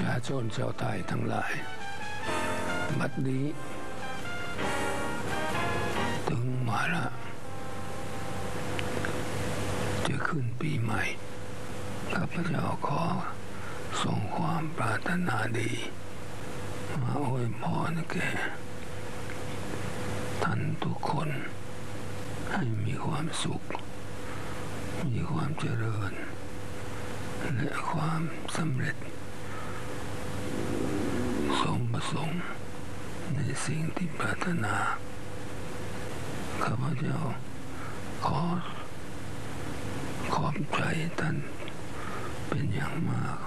ชาชนชาวไทยทั้งหลาย บัดนี้ ถึงมาละจะขึ้นปีใหม่ข้าพเจ้าขอส่งความปรารถนาดี มาอวยพรแก่ท่านทุกคน ให้มีความสุข มีความเจริญ และความสำเร็จ สมประสงค์ในสิ่งที่ปรารถนา ข้าพเจ้าขอขอบใจท่านเป็นอย่างมาก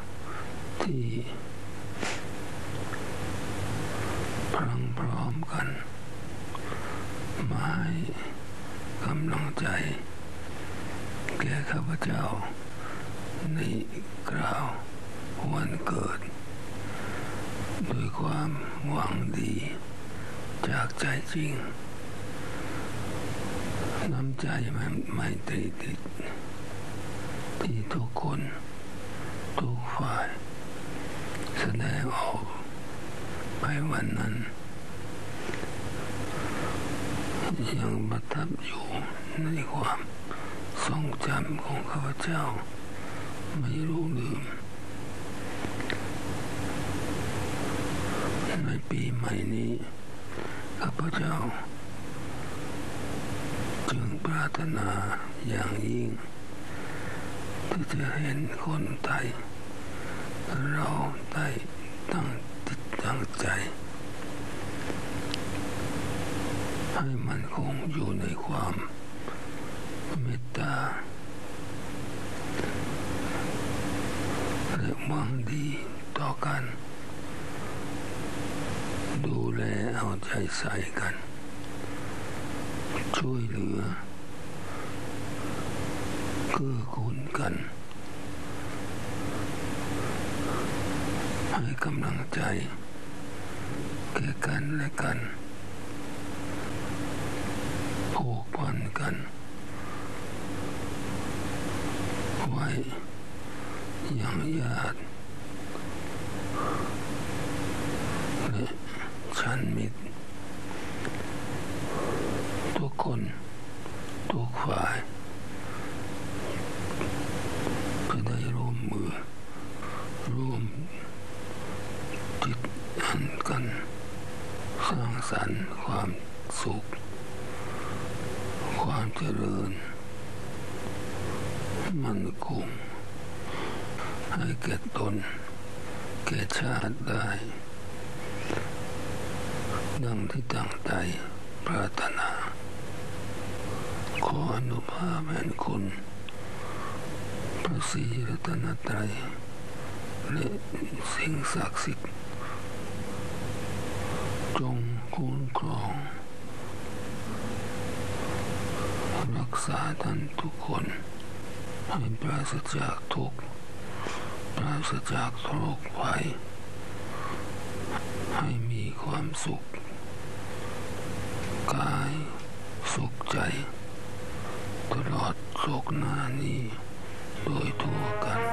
ที่พลังพร้อมกันมาให้กำลังใจ แก่ข้าพเจ้าในกล่าววันเกิด ด้วยความหวังดีจากใจจริง น้ำใจมันไม่ตรีติด ที่ทุกคน ทุกฝ่าย แสดงออกไปวันนั้น ยังประทับอยู่ในความทรงจำของข้าพเจ้า ไม่รู้ลืม ในปีใหม่นี้ ข้าพ เจ้า จึงปรารถนาอย่างยิ่ง ที่จะเห็นคนไทย เราได้ตั้งจิตตั้งใจ ให้มันคงอยู่ในความเมตตาและหวังดีต่อกัน ลเอาใจใส่กัน ช่วยเหลือเกื้อกูลกัน ให้กำลังใจแก่กันและกันผูกพันกัน ไว้อย่างญาติและ ชันมิตร ทุกคน ทุกฝ่ายจะได้ร่วมมือ ร่วมจิตอันกันสร้างสรรค์ความสุข ความเจริญ มันคงให้แก่ตนแก่ชาติได้ ดังที่ตั้งใจปรารถนา ขออนุภาพแห่งคุณ พระศรีรัตนตรัยและสิ่งศักดิ์สิทธิ์จงคุ้มครอง รักษาท่านทุกคน ให้ปราศจากทุกข์ปราศจากโรคภัยให้มีความสุข กายสุข ใจ ตลอดโศกนานี้โดยทั่วกัน